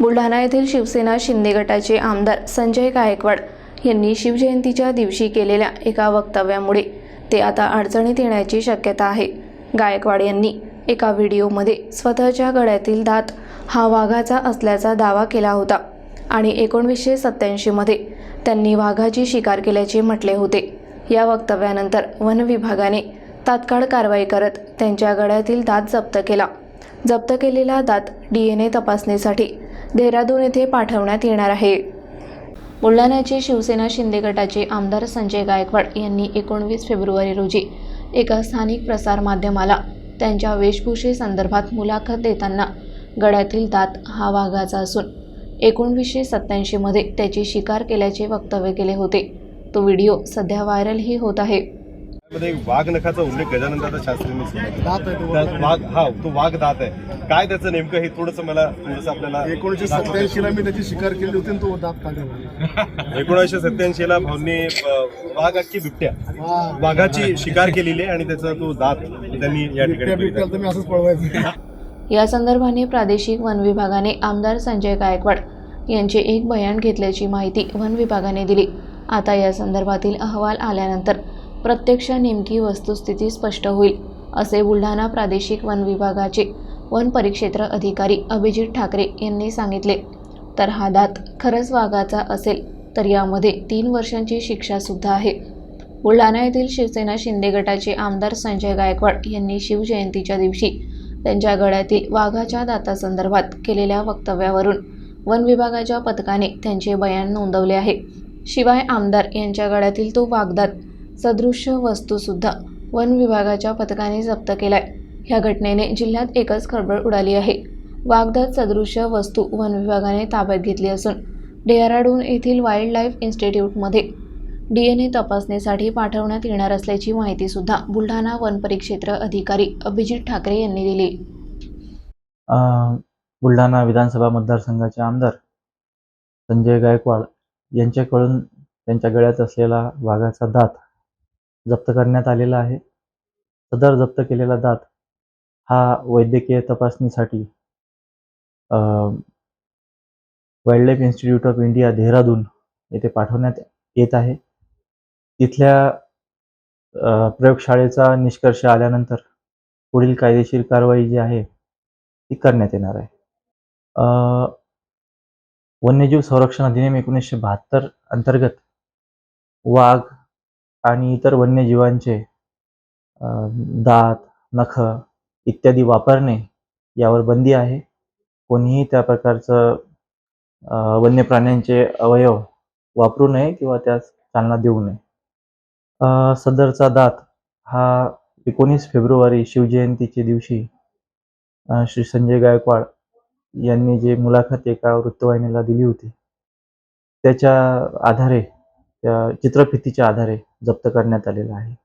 बुलढाणा येथील शिवसेना शिंदे गटाचे आमदार संजय गायकवाड यांनी शिवजयंतीच्या दिवशी केलेल्या एका वक्तव्यामुळे ते आता अडचणीत येण्याची शक्यता आहे. गायकवाड यांनी एका व्हिडिओमध्ये स्वतःच्या गळ्यातील दात हा वाघाचा असल्याचा दावा केला होता आणि एकोणवीसशे सत्त्याऐंशीमध्ये त्यांनी वाघाची शिकार केल्याचे म्हटले होते. या वक्तव्यानंतर वन विभागाने तात्काळ कारवाई करत त्यांच्या गळ्यातील दात जप्त केला. जप्त केलेला दात डी एन ए तपासणीसाठी देहरादून येथे पाठवण्यात येणार आहे. बुलढाण्याचे शिवसेना शिंदे गटाचे आमदार संजय गायकवाड यांनी एकोणवीस फेब्रुवारी रोजी एका स्थानिक प्रसारमाध्यमाला त्यांच्या वेशभूषेसंदर्भात मुलाखत देताना गळ्यातील दात हा वाघाचा असून एकोणवीसशे सत्त्याऐंशीमध्ये त्याची शिकार केल्याचे वक्तव्य केले होते. तो व्हिडिओ सध्या व्हायरलही होत आहे. मध्ये वाघ नखाचा उल्लेख गजानन दादा शास्त्रींनी केला. दात आहे तो त्यात वाघ हा तो वाघ दात आहे. काय त्याचं नेमकं हे थोडस मला थोडस आपल्याला एकोणीसशे सत्याऐंशी ला मी त्याची शिकार केली होती तो दात काढला एकोणीसशे सत्याऐंशी ला भाऊंनी वाघ अख्खी बिबट्या. वाघाची शिकार केलेली आहे आणि त्याचा तो दात त्यांनी या ठिकाणी असंच पळवायचं. या संदर्भाने प्रादेशिक वन विभागाने आमदार संजय गायकवाड यांचे एक बयान घेतल्याची माहिती वन विभागाने दिली. आता या संदर्भातील अहवाल आल्यानंतर प्रत्यक्ष नेमकी वस्तुस्थिती स्पष्ट होईल असे बुलढाणा प्रादेशिक वन विभागाचे वन परिक्षेत्र अधिकारी अभिजित ठाकरे यांनी सांगितले. तर हा दात खरंच वाघाचा असेल तर यामध्ये तीन वर्षांची शिक्षासुद्धा आहे. बुलढाणा येथील शिवसेना शिंदे गटाचे आमदार संजय गायकवाड यांनी शिवजयंतीच्या दिवशी त्यांच्या गळ्यातील वाघाच्या दातासंदर्भात केलेल्या वक्तव्यावरून वन विभागाच्या पथकाने त्यांचे बयान नोंदवले आहे. शिवाय आमदार यांच्या गळ्यातील तो वाघदात सदृश्य वस्तूसुद्धा वन विभागाच्या पथकाने जप्त केलाय. ह्या घटनेने जिल्ह्यात एकच खळबळ उडाली आहे. वाघदात सदृश्य वस्तू वन विभागाने ताब्यात घेतली असून डेहराडून येथील वाईल्ड लाईफ इन्स्टिट्यूटमध्ये डी एन ए तपासणीसाठी पाठवण्यात येणार असल्याची माहितीसुद्धा बुलढाणा वन परिक्षेत्र अधिकारी अभिजित ठाकरे यांनी दिली. बुलढाणा विधानसभा मतदारसंघाचे आमदार संजय गायकवाड यांच्याकडून त्यांच्या गळ्यात असलेला वाघाचा दात जप्त करण्यात आलेला आहे. सदर जप्त केलेला दात हा वैद्यकीय तपासणीसाठी wildlife institute of India Dehradun येथे पाठवण्यात येत आहे. तिथल्या प्रयोगशाळेचा निष्कर्ष आल्यानंतर पुढील कायदेशीर कारवाई जी आहे ती करण्यात येणार आहे. वन्यजीव संरक्षण अधिनियम एकोणीसशे बहात्तर अंतर्गत वाघ आणि इतर वन्यजीवांचे दात नख इत्यादी वापरणे यावर बंदी आहे. कोणीही त्या प्रकारचं वन्य प्राण्यांचे अवयव वापरू नये किंवा त्यास चालना देऊ नये. सदरचा दात हा एकोणीस फेब्रुवारी शिवजयंतीच्या दिवशी श्री संजय गायकवाड यांनी जे मुलाखत एका वृत्तवाहिनीला दिली होती त्याच्या आधारे चित्रफितीच्या आधारे जप्त करण्यात आलेला आहे.